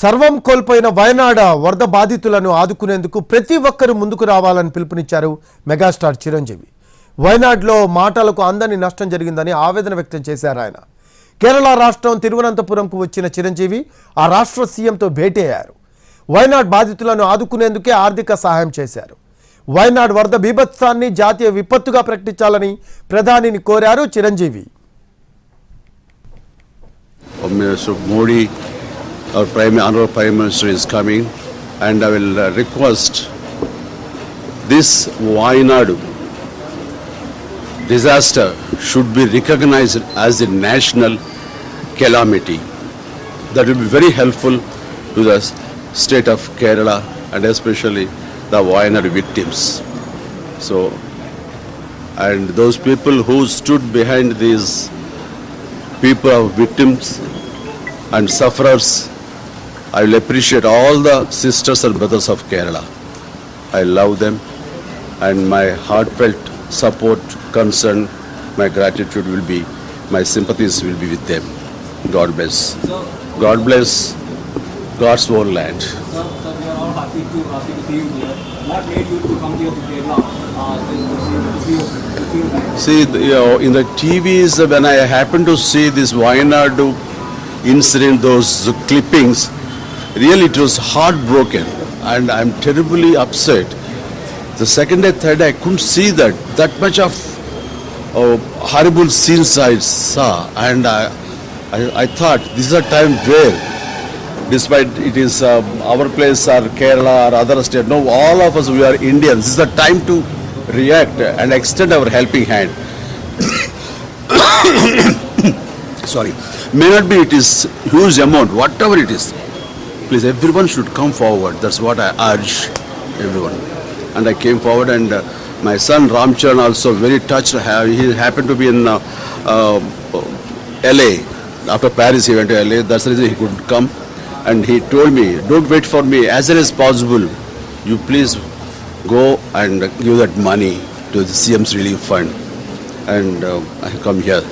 సర్వం కోల్పోయిన వయనాడ వరద బాధితులను ఆదుకునేందుకు ప్రతి ఒక్కరూ ముందుకు రావాలని పిలుపునిచ్చారు మెగాస్టార్ చిరంజీవి. వయనాడ్లో మాటలకు అందని నష్టం జరిగిందని ఆవేదన వ్యక్తం చేశారు ఆయన. కేరళ రాష్ట్రం తిరువనంతపురంకు వచ్చిన చిరంజీవి ఆ రాష్ట్ర సీఎంతో భేటీ అయ్యారు వయనాడ్ బాధితులను ఆదుకునేందుకే ఆర్థిక సహాయం చేశారు. వయనాడ్ వరద బీభత్సాన్ని జాతీయ విపత్తుగా ప్రకటించాలని ప్రధానిని కోరారు Chiranjeevi. Modi our Prime Honorable Prime Minister is coming, and I will uh, request this Wayanadu disaster should be recognized as a national calamity. That will be very helpful to the state of Kerala and especially the Wayanadu victims. So, and those people who stood behind these people of victims and sufferers. I will appreciate all the sisters and brothers of Kerala. I love them and my heartfelt support, concern, my gratitude will be, my sympathies will be with them. God bless. God bless God's own land. Sir, sir, we are all happy to happy to see you here. What made you to come here to Kerala see see you know, in the TVs, when I happened to see this Wayanadu incident, those clippings, really it was heartbroken and I'm terribly upset. The second day, third day, I couldn't see that, that much of uh, horrible scenes I saw and I, I, I thought this is a time where despite it is um, our place or Kerala or other state, no, all of us, we are Indians. This is the time to react and extend our helping hand. Sorry. May not be it is huge amount, whatever it is. Please, everyone should come forward. That's what I urge everyone. And I came forward and uh, my son Ramcharan also very touched. He happened to be in uh, uh, LA. After Paris, he went to LA. That's the reason he couldn't come. And he told me, don't wait for me. As soon as possible, you please go and give that money to the CM's relief fund. And uh, I come here.